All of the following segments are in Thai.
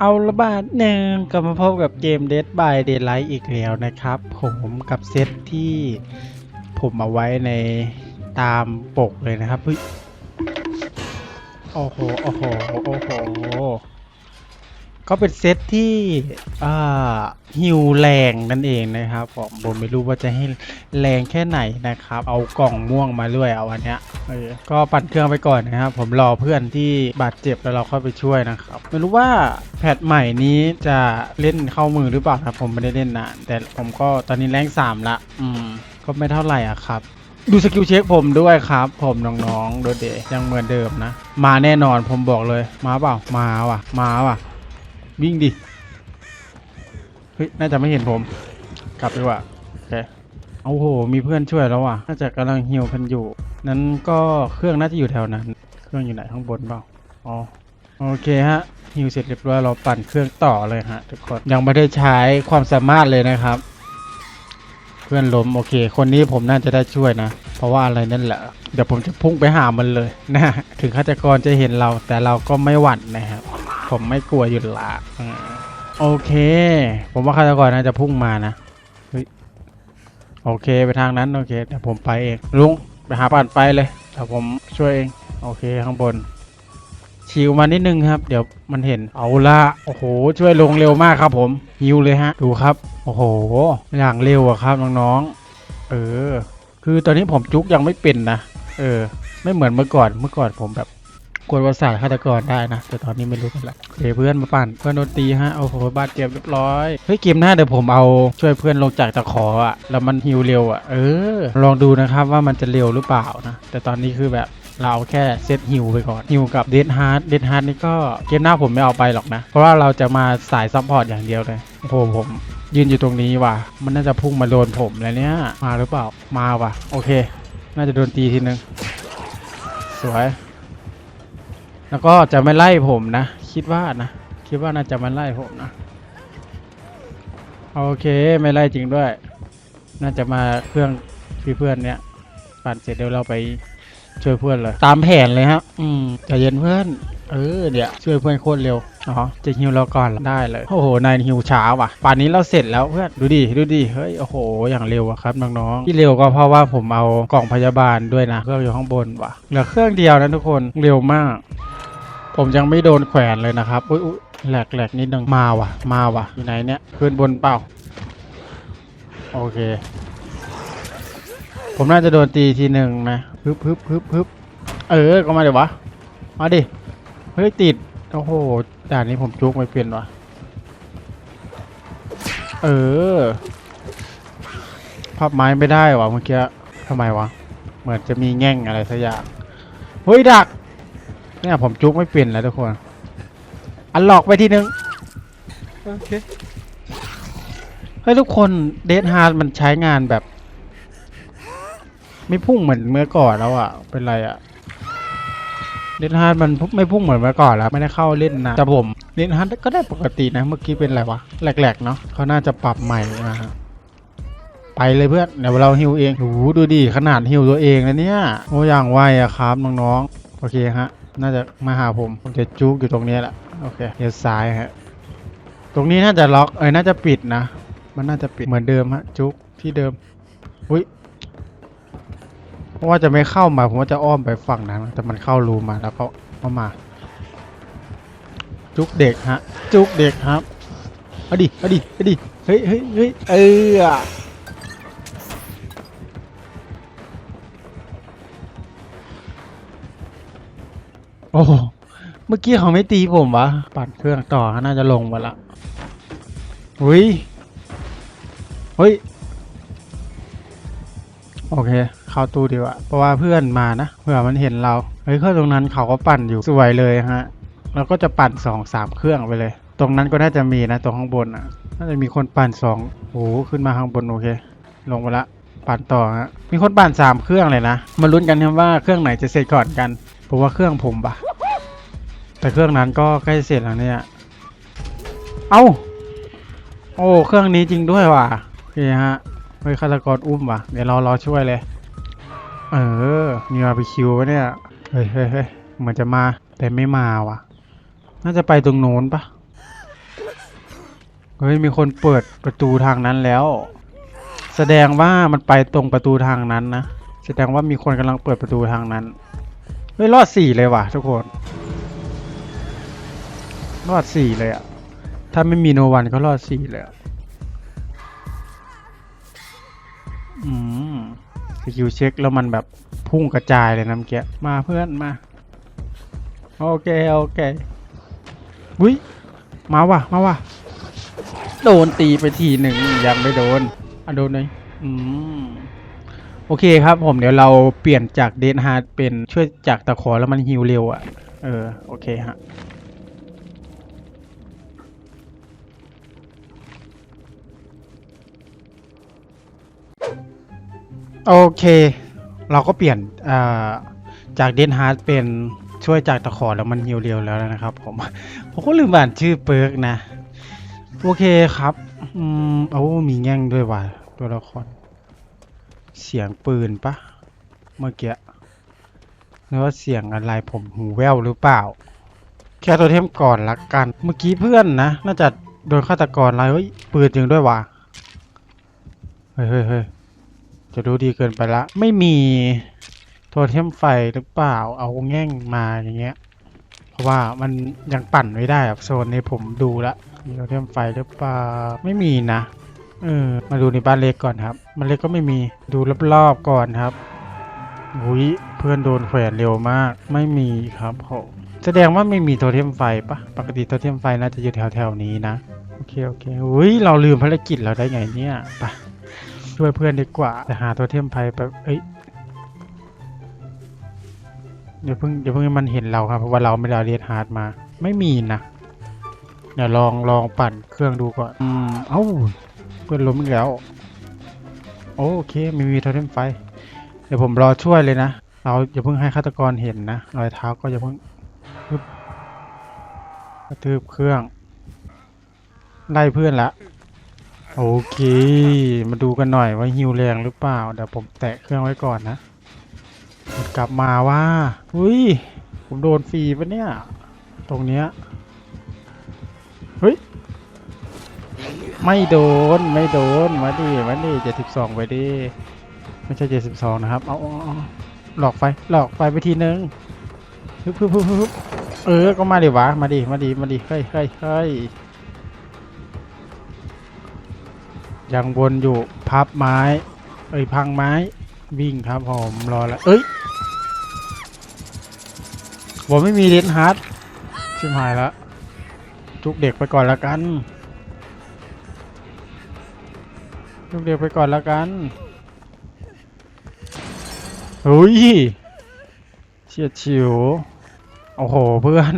เอาละบาทหนึ่งกลับมาพบกับเกม Dead by Daylight อีกแล้วนะครับ ผมกับเซตที่ผมเอาไว้ในตามปกเลยนะครับเฮ้ยโอ้โห โอ้โห โอ้โห ก็เป็นเซตที่ฮิวแรงนั่นเองนะครับผมผมไม่รู้ว่าจะให้แรงแค่ไหนนะครับ เอากล่องม่วงมาด้วยเอาอันเนี้ยก็ปั่นเครื่องไปก่อนนะครับผมรอเพื่อนที่บาดเจ็บแล้วเราค่อยไปช่วยนะครับไม่รู้ว่าแพทใหม่นี้จะเล่นเข้ามือหรือเปล่าครับผมไม่ได้เล่นนานแต่ผมก็ตอนนี้แรงสามละอืมก็ไม่เท่าไหร่อะครับดูสกิลเช็คผมด้วยครับ ผมน้องๆโดเดยังเหมือนเดิมนะ มาแน่นอนผมบอกเลย มาเปล่ามาว่ะ มาว่ะ วิ่งดิ เฮ้ย น่าจะไม่เห็นผม กลับดีกว่าโอเคโอ้โห มีเพื่อนช่วยแล้วว่ะ น่าจะกำลังฮิวกันอยู่ นั้นก็เครื่องน่าจะอยู่แถวนั้น เครื่องอยู่ไหนข้างบนเปล่า อ๋อ โอเคฮะฮิวเสร็จเรียบร้อยเราปั่นเครื่องต่อเลยฮะทุกคน ยังไม่ได้ใช้ความสามารถเลยนะครับ เพื่อนล้มโอเค คนนี้ผมน่าจะได้ช่วยนะ เพราะว่าอะไรนั่นแหละ เดี๋ยวผมจะพุ่งไปหามันเลยนะ ถึงฆาตกรจะเห็นเราแต่เราก็ไม่หวั่นนะครับ ผมไม่กลัวอยู่ละโอเค ผมว่าฆาตกรน่าจะพุ่งมานะโอเคไปทางนั้น โอเคเดี๋ยวผมไปเองลุงไปหาปั่นไฟเลยเดี๋ยวผมช่วยเอง โอเคข้างบนชิวมานิดนึงครับ เดี๋ยวมันเห็นเอาละโอ้โห ช่วยลงเร็วมากครับผมฮิวเลยฮะ ดูครับ โอ้โห อย่างเร็วอะครับน้องๆเออ คือตอนนี้ผมจุกยังไม่เป็นนะเออ ไม่เหมือนเมื่อก่อนเมื่อก่อนผมแบบ กวนประสาทฆาตกรได้นะ แต่ตอนนี้ไม่รู้กันละโอเคเพื่อนมาปั่นเพื่อนโดนตีฮะโอ้โหบาดเจ็บเรียบร้อยเฮ้ยเกมหน้าเดี๋ยวผมเอาช่วยเพื่อนลงจากตะขออะแล้วมันฮิวเร็วอะเออ ลองดูนะครับว่ามันจะเร็วหรือเปล่านะแต่ตอนนี้คือแบบเราเอาแค่เซตฮิวไปก่อนฮิวกับเดดฮาร์ดเดดฮาร์ดนี่ก็เกมหน้าผมไม่เอาไปหรอกนะ เพราะว่าเราจะมาสายซัพพอร์ตอย่างเดียวเลยโอ้โหผมยืนอยู่ตรงนี้ว่ะ มันน่าจะพุ่งมาโดนผมแล้วเนี่ย มาหรือเปล่า มาว่ะ โอเค น่าจะโดนตีทีนึง สวย แล้วก็จะไม่ไล่ผมนะ คิดว่านะ คิดว่าน่าจะไม่ไล่ผมนะ โอเคไม่ไล่จริงด้วย น่าจะมาเครื่องพี่เพื่อนเนี้ยปั่นเสร็จเดี๋ยวเราไปช่วยเพื่อนเลย ตามแผนเลยครับอืมใจเย็นเพื่อนเออเดี๋ยวช่วยเพื่อนโคตรเร็ว อ๋อจะฮิวเราก่อนได้เลย โอ้โหนายฮิวช้าว่ะ ป่านนี้เราเสร็จแล้วเพื่อน ดูดิ ดูดิ เฮ้ย โอ้โห อย่างเร็วอะครับน้องๆ ที่เร็วก็เพราะว่าผมเอากล่องพยาบาลด้วยนะ เครื่องอยู่ข้างบนว่ะ เหลือเครื่องเดียวนะทุกคน เร็วมาก ผมยังไม่โดนแขวนเลยนะครับ อุ้ยแหลกแหลกนิดนึง มาว่ะ มาว่ะ อยู่ไหนเนี่ย ขึ้นบนเปล่า โอเค ผมน่าจะโดนตีทีหนึ่งนะฮึบฮึบฮึบฮึบเออ ก็มาเดี๋ยววะ มาดิ เฮ้ย ติด โอ้โห ด่านนี้ผมจุกไม่เป็นว่ะ เออพับไม้ไม่ได้ว่ะเมื่อกี้ทำไมวะ เหมือนจะมีแง่งอะไรสักอย่าง เฮ้ย ดัก เนี่ยผมจุกไม่เป็นแล้วทุกคน อันหลอกไปทีนึง โอเค เฮ้ยทุกคนเดทฮาร์ดมันใช้งานแบบ ไม่พุ่งเหมือนเมื่อก่อนแล้วอะเป็นไรอะเดทฮาร์ดมันไม่พุ่งเหมือนเมื่อก่อนแล้วไม่ได้เข้าเล่นนะแต่ผมเดทฮาร์ดก็ได้ปกตินะเมื่อกี้เป็นอะไรวะแหลกๆเนาะเขาน่าจะปรับใหม่นะฮะไปเลยเพื่อนเดี๋ยวเราฮิวเองโอ้โหดูดิขนาดฮิวตัวเองนะเนี่ยโอ้อย่างไวอะครับน้องๆโอเคฮะ น่าจะมาหาผม ผมจะจุกอยู่ตรงนี้แหละ โอเคเดี๋ยวซ้ายฮะ ตรงนี้น่าจะล็อก เอ้ย น่าจะปิดนะ มันน่าจะปิดเหมือนเดิมฮะ จุกที่เดิม อุ้ยเพราะว่าจะไม่เข้ามา ผมว่าจะอ้อมไปฝั่งนั้น แต่มันเข้ารูมาแล้วก็เข้ามา จุกเด็กฮะ จุกเด็กครับอาดิอาดิอาดิ เฮ้ยเฮ้ยเฮ้ยเออ โอ้เมื่อกี้เขาไม่ตีผมวะปั่นเครื่องต่อน่าจะลงมาละหุยเฮ้ย โอเค เข้าตู้ดีกว่าเพราะว่าเพื่อนมานะเผื่อมันเห็นเรา เฮ้ยเครื่องตรงนั้นเขาก็ปั่นอยู่สวยเลยฮะ แล้วก็จะปั่นสองสามเครื่องไปเลย ตรงนั้นก็น่าจะมีนะตรงข้างบนอะ น่าจะมีคนปั่นสองโอ้หขึ้นมาข้างบนโอเค ลงมาละปั่นต่อฮะ มีคนปั่นสามเครื่องเลยนะ มาลุ้นกันครับว่าเครื่องไหนจะเสร็จก่อนกันผมว่าเครื่องผมปะ แต่เครื่องนั้นก็ใกล้เสร็จแล้วเนี่ย เอ้า โอ้ เครื่องนี้จริงด้วยว่ะโอเคฮะเฮ้ยฆาตกรอุ้มว่ะ เดี๋ยวเรารอช่วยเลย เออ มีมาไปคิวปะเนี่ย เฮ้ยเฮ้ยเฮ้ยเหมือนจะมา แต่ไม่มาว่ะ น่าจะไปตรงโน้นปะเฮ้ย มีคนเปิดประตูทางนั้นแล้ว แสดงว่ามันไปตรงประตูทางนั้นนะ แสดงว่ามีคนกำลังเปิดประตูทางนั้น เฮ้ย รอดสี่เลยว่ะ ทุกคน รอดสี่เลยอะถ้าไม่มีโนวันก็รอดสี่เลยอะอืมสกิลเช็คแล้วมันแบบพุ่งกระจายเลยนะเมื่อกี้มาเพื่อนมา โอเค โอเควิมาว่ะ มาว่ะ โดนตีไปทีหนึ่งยังไม่โดนอะโดนเลยอืมโอเคครับผมเดี๋ยวเราเปลี่ยนจากเดนฮาร์ดเป็นช่วยจากตะขอแล้วมันฮิวเร็วอะ่ะ เออ โอเคฮะ โอเค เราก็เปลี่ยนจากเดนฮาร์ดเป็นช่วยจากตะขอแล้วมันฮิวเร็วแล้วนะครับผม ผมก็ลืมอ่านชื่อเปิร์กนะ โอเคครับ อืมโอ้มีแง่งด้วยว่ะตัวละคร เสียงปืนปะเมื่อกี้หรือว่าเสียงอะไรผมหูแว่วหรือเปล่า แค่ตัวเทมก่อนละกัน เมื่อกี้เพื่อนนะ น่าจะโดนฆาตกรอะไรเฮ้ยปืนจริงด้วยว่ะ เฮ้ยเฮ้ย จะดูดีเกินไปละ ไม่มีโทเทมไฟหรือเปล่าเอาแง่งมาอย่างเงี้ย เพราะว่ามันยังปั่นไม่ได้อะโซนนี้ผมดูละมีโทเทมไฟหรือเปล่าไม่มีนะเออมาดูในบ้านเล็กก่อนครับบ้านเล็กก็ไม่มีดูรอบๆก่อนครับหุยเพื่อนโดนแขวนเร็วมาก ไม่มีครับผมแสดงว่าไม่มีโทเทมไฟปะปกติโทเทมไฟน่าจะอยู่แถวๆนี้นะโอเคโอเคอุ้ยเราลืมภารกิจเราได้ไงเนี่ยไป ช่วยเพื่อนดีกว่าแต่หาโทเทียมไฟไปเอ้ยเดี๋ยวเพิ่งเดี๋ยวเพิ่งให้มันเห็นเราครับเพราะว่าเราไม่ได้เอาเรียนฮาร์ดมา ไม่มีนะเดี๋ยวลองลองปั่นเครื่องดูก่อนอืมเอ้าเพื่อนล้มอีกแล้ว โอเคไม่มีโทเทมไฟ เดี๋ยวผมรอช่วยเลยนะ เราอย่าเพิ่งให้ฆาตกรเห็นนะรอยเท้าก็อย่าเพิ่งพึบกระทืบเครื่องไล่เพื่อนละ โอเค มาดูกันหน่อยว่าฮิวแรงหรือเปล่า เดี๋ยวผมแตะเครื่องไว้ก่อนนะ กลับมาว่าอุ้ย ผมโดนฟรีปะเนี่ย ตรงเนี้ย เฮ้ย ไม่โดน ไม่โดน มาดิ มาดิเจ็ดสิบสองไปดิ ไม่ใช่เจ็ดสิบสองนะครับ เอาหลอกไฟ หลอกไฟไปทีนึงฮึบฮึบฮึบฮึบเออ ก็มาดิวะ มาดิ มาดิ มาดิ เฮ้ยเฮ้ยเฮ้ย ยังวนอยู่พับไม้ เอ้ยพังไม้วิ่งครับผมรอแล้วเอ้ยผมไม่มีเลนฮาร์ดชิมหายแล้วจุกเด็กไปก่อนละกันลูกเดียวไปก่อนล้วกันเฮ้ยเฉียดฉิวโอ้โหเพื่อน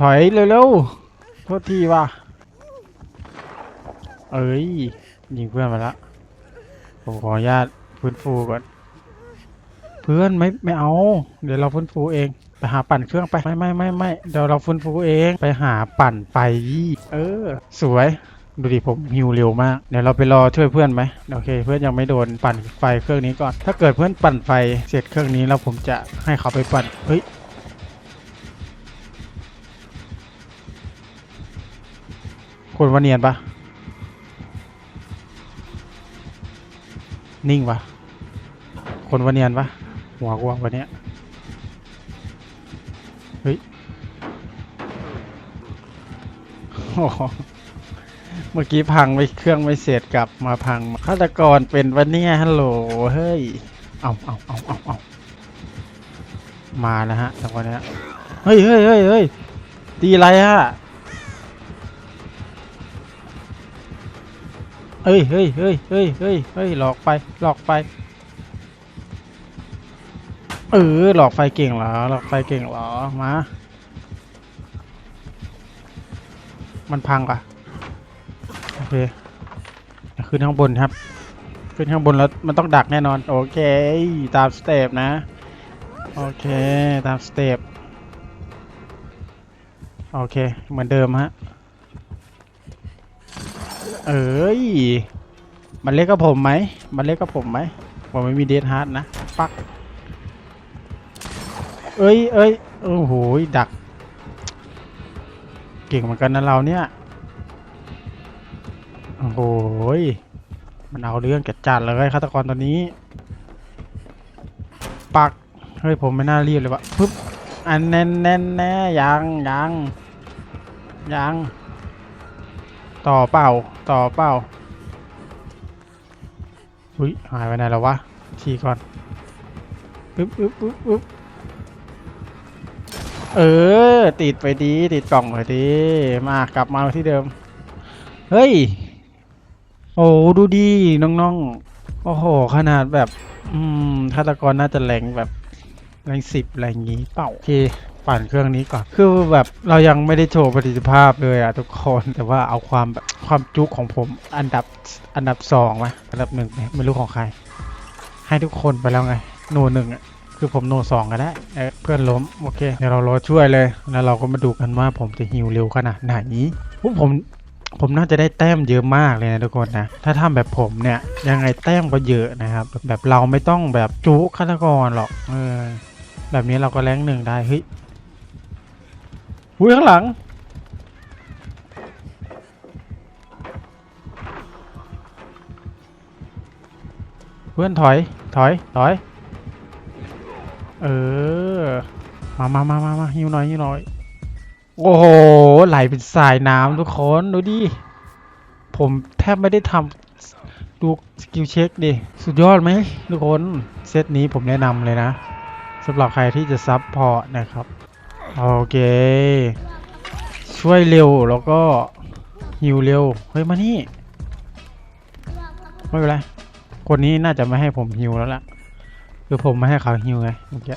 ถอยเร็วๆโทษทีว่ะ เอ้ย ยิงเพื่อนมาละผมขออนุญาตฟื้นฟูก่อน เพื่อนไม่ไม่เอา เดี๋ยวเราฟื้นฟูเอง ไปหาปั่นเครื่องไป ไม่ไม่ไม่ไม่เดี๋ยวเราฟื้นฟูเอง ไปหาปั่นไฟเออ สวย ดูดิผมฮิวเร็วมาก เดี๋ยวเราไปรอช่วยเพื่อนไหมโอเค เพื่อนยังไม่โดนปั่นไฟเครื่องนี้ก่อน ถ้าเกิดเพื่อนปั่นไฟเสร็จเครื่องนี้แล้วผมจะให้เขาไปปั่น เฮ้ยคนว่าเนียนปะ นิ่งปะคนว่าเนียนปะหัวกวางวันเนี้ยเฮ้ยโอ้โหเมื่อกี้พังไปเครื่องไม่เสร็จกลับมาพังฆาตกรเป็นวันเนี้ยฮัลโหลเฮ้ยเอาเอาเอาเอาเอามาแล้วฮะจังหวะเนี้ยเฮ้ยเฮ้ยเฮ้ยเฮ้ยตีอะไรฮะ เฮ้ยเฮ้ยเฮ้ยเฮ้ยเฮ้ยเฮ้ยหลอกไปหลอกไปเออหลอกไฟเก่งเหรอหลอกไฟเก่งเหรอมา มันพังปะโอเคขึ้นข้างบนครับ ขึ้นข้างบนแล้วมันต้องดักแน่นอน โอเค ตามสเต็ปนะ โอเค ตามสเต็ปโอเค เหมือนเดิมฮะ เอ้ย มันเล็กกับผมไหม มันเล็กกับผมไหมผมไม่มีเดทฮาร์ดนะ ปัก เอ้ยเอ้ยโอ้โห ดัก เก่งเหมือนกันนะเราเนี่ย โอ้โหยมันเอาเรื่องจัดจัดเลยฆาตกรตัวนี้ ปัก เฮ้ย ผมไม่น่ารีบเลยวะปึ๊บ อันแน่นแน่นแน่ยังยังยังต่อเปล่า ต่อเปล่าอุ้ยหายไปไหนแล้ววะทีก่อนปึ๊บปึ๊บปึ๊บปึ๊บเออ ติดไปดี ติดกล่องไปดี มากลับมาที่เดิม เฮ้ย โอ้ดูดีน้องๆ โอ้โห ขนาดแบบ อืมฆาตกรน่าจะแรงแบบแรงสิบแรงงี้เปล่าโอเค ปั่นเครื่องนี้ก่อน คือแบบเรายังไม่ได้โชว์ประสิทธิภาพเลยอะทุกคน แต่ว่าเอาความแบบความจุของผมอันดับอันดับสองไหมอันดับหนึ่งไม่รู้ของใคร ให้ทุกคนไปแล้วไงโนหนึ่งอะคือผมโนสองก็ได้เเพื่อนล้มโอเคเดี๋ยวเรารอช่วยเลยแล้วเราก็มาดูกันว่าผมจะฮิวเร็วขนาดไหนพวกผมผมน่าจะได้แต้มเยอะมากเลยนะทุกคนนะ ถ้าทำแบบผมเนี่ยยังไงแต้มก็เยอะนะครับ แบบเราไม่ต้องแบบจุกฆาตกรหรอกเออแบบนี้เราก็แรงหนึ่งได้เฮ้ย หุ้ยข้างหลัง เพื่อนถอย ถอย ถอย เออ มามามามามาหิวหน่อยหิวหน่อย โอ้โห ไหลเป็นสายน้ำทุกคน ดูดิ ผมแทบไม่ได้ทำดูสกิลเช็คดิ สุดยอดไหมทุกคน เซตนี้ผมแนะนำเลยนะสำหรับใครที่จะซับพอร์ตนะครับ โอเค ช่วยเร็วแล้วก็ฮิวเร็ว เฮ้ย มานี่ ไม่เป็นไร คนนี้น่าจะไม่ให้ผมฮิวแล้วล่ะ คือผมไม่ให้เขาฮิวไงเมื่อกี้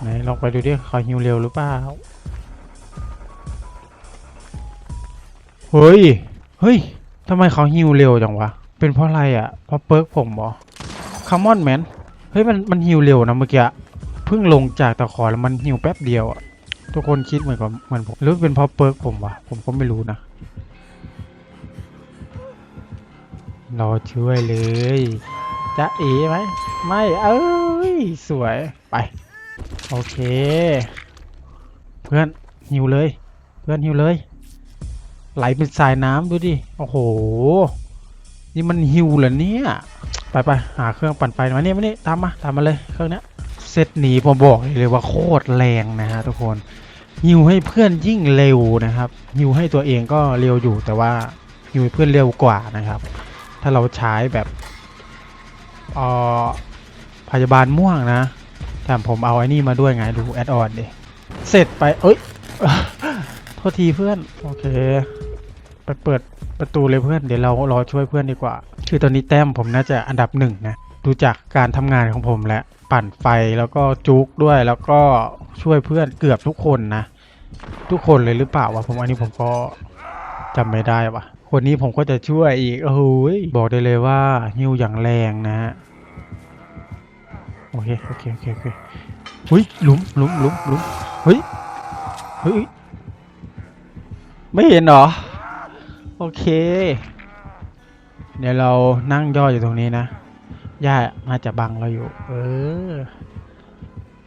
ไหนลองไปดูดิเขาฮิวเร็วหรือเปล่า เฮ้ย เฮ้ยทำไมเขาฮิวเร็วจังวะ เป็นเพราะอะไรอะ เพราะเปิร์กผมเหรอคัมมอนแมน เฮ้ย มันมันฮิวเร็วนะเมื่อกี้ พิ่งลงจากตะขอแล้วมันฮิวแป๊บเดียวอะทุกคนคิดเหมือนกับเหมือนผมหรือเป็นเพราะเปิร์กผมวะผมก็ไม่รู้นะรอช่วยเลยจะเอ๋ไหมไม่เอ้ยสวยไปโอเค เพื่อนหิวเลย เพื่อนหิวเลย ไหลเป็นสายน้ำดูดิโอ้โหนี่มันหิวเหรอเนี่ยไปไปหาเครื่องปั่นไฟมาเนี่ยมาเนี่ตามมาตามมาเลยเครื่องเนี้ย เซตนี้ผมบอกเลยว่าโคตรแรงนะฮะทุกคนหิวให้เพื่อนยิ่งเร็วนะครับหิวให้ตัวเองก็เร็วอยู่แต่ว่าหิวให้เพื่อนเร็วกว่านะครับ ถ้าเราใช้แบบเออพยาบาลม่วงนะแต่ผมเอาไอ้นี่มาด้วยไงดูแอดออนดิเสร็จไปเอ้ยโทษทีเพื่อนโอเคไปเปิดประตูเลยเพื่อนเดี๋ยวเรารอช่วยเพื่อนดีกว่า คือตอนนี้แต้มผมน่าจะอันดับหนึ่งนะดูจากการทำงานของผมและ ปั่นไฟแล้วก็จุกด้วยแล้วก็ช่วยเพื่อนเกือบทุกคนนะ ทุกคนเลยหรือเปล่าวะผมอันนี้ผมก็จำไม่ได้วะคนนี้ผมก็จะช่วยอีกโอ้โหยบอกได้เลยว่าฮิวอย่างแรงนะฮะโอเคโอเคโอเคโอเคเฮ้ยหลุมหลุมหลุมหลุมเฮ้ยเฮ้ยไม่เห็นเหรอโอเค เดี๋ยวเรานั่งย่ออยู่ตรงนี้นะ ย่าน่าจะบังเราอยู่ เออ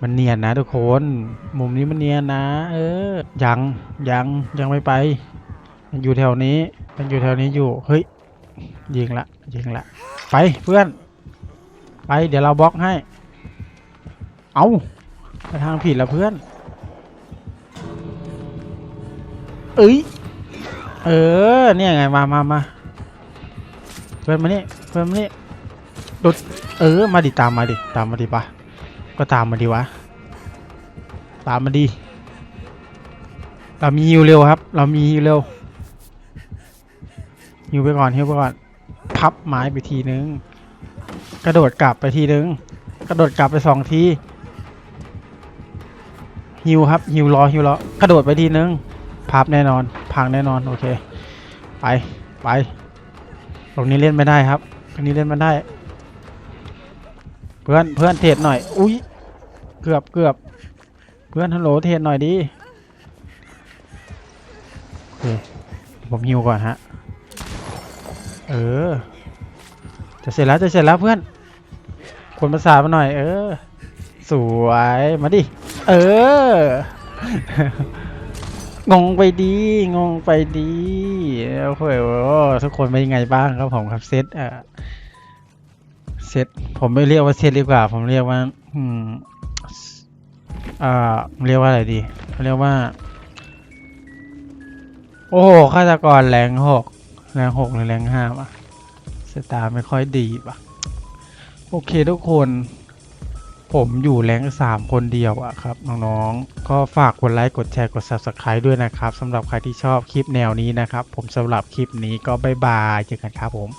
มันเนียนนะทุกคน มุมนี้มันเนียนนะ เออ ยังยังยังไม่ไป มันอยู่แถวนี้ มันอยู่แถวนี้อยู่ เฮ้ย ยิงละ ยิงละ ไปเพื่อน ไป เดี๋ยวเราบล็อกให้ เอาไปทางผิดล้วเพื่อน เอ้ย เออ เนี่ยไง มามามาเพื่อนมานี่เพื่อนมานี่ โดดเออ มาดิตามมาดิ ตามมาดิปะก็ตามมาดิวะ ตามมาดิ เรามีฮิวเร็วครับ เรามีฮิวเร็วฮิวไปก่อนฮิวไปก่อน พับไม้ไปทีนึง กระโดดกลับไปทีนึง กระโดดกลับไปสองทีฮิวครับฮิวรอฮิวรอกระโดดไปทีนึงพับแน่นอน พังแน่นอน โอเค ไป ไป ตรงนี้เล่นไม่ได้ครับ ตรงนี้เล่นไม่ได้ เพื่อนเพื่อนเทรดหน่อย อุ้ยเกือบเกือบเพื่อนฮัลโหลเทรดหน่อยดิโอเคผมฮิวก่อนฮะ เออ จะเสร็จแล้วจะเสร็จแล้วเพื่อนคนประสามาหน่อย เออ สวยมาดิ เอองงไปดีงงไปดีโอ้โหทุกคนเป็นยังไงบ้างครับผมครับเซตเอ่อ ซตผมไม่เรียกว่าเซตดีกว่า ผมเรียกว่า อืมอ่าเรียกว่าอะไรดีเรียกว่า โอ้โหฆาตกรแรงหกแรงหกหรือแรงห้าวะสตาร์ไม่ค่อยดีปะโอเคทุกคนผมอยู่แรงสามคนเดียวอะครับ น้องๆ ก็ฝากกดไลค์กดแชร์กด Subscribe ด้วยนะครับสำหรับใครที่ชอบคลิปแนวนี้นะครับ ผมสำหรับคลิปนี้ก็บายบายเจอกันครับผม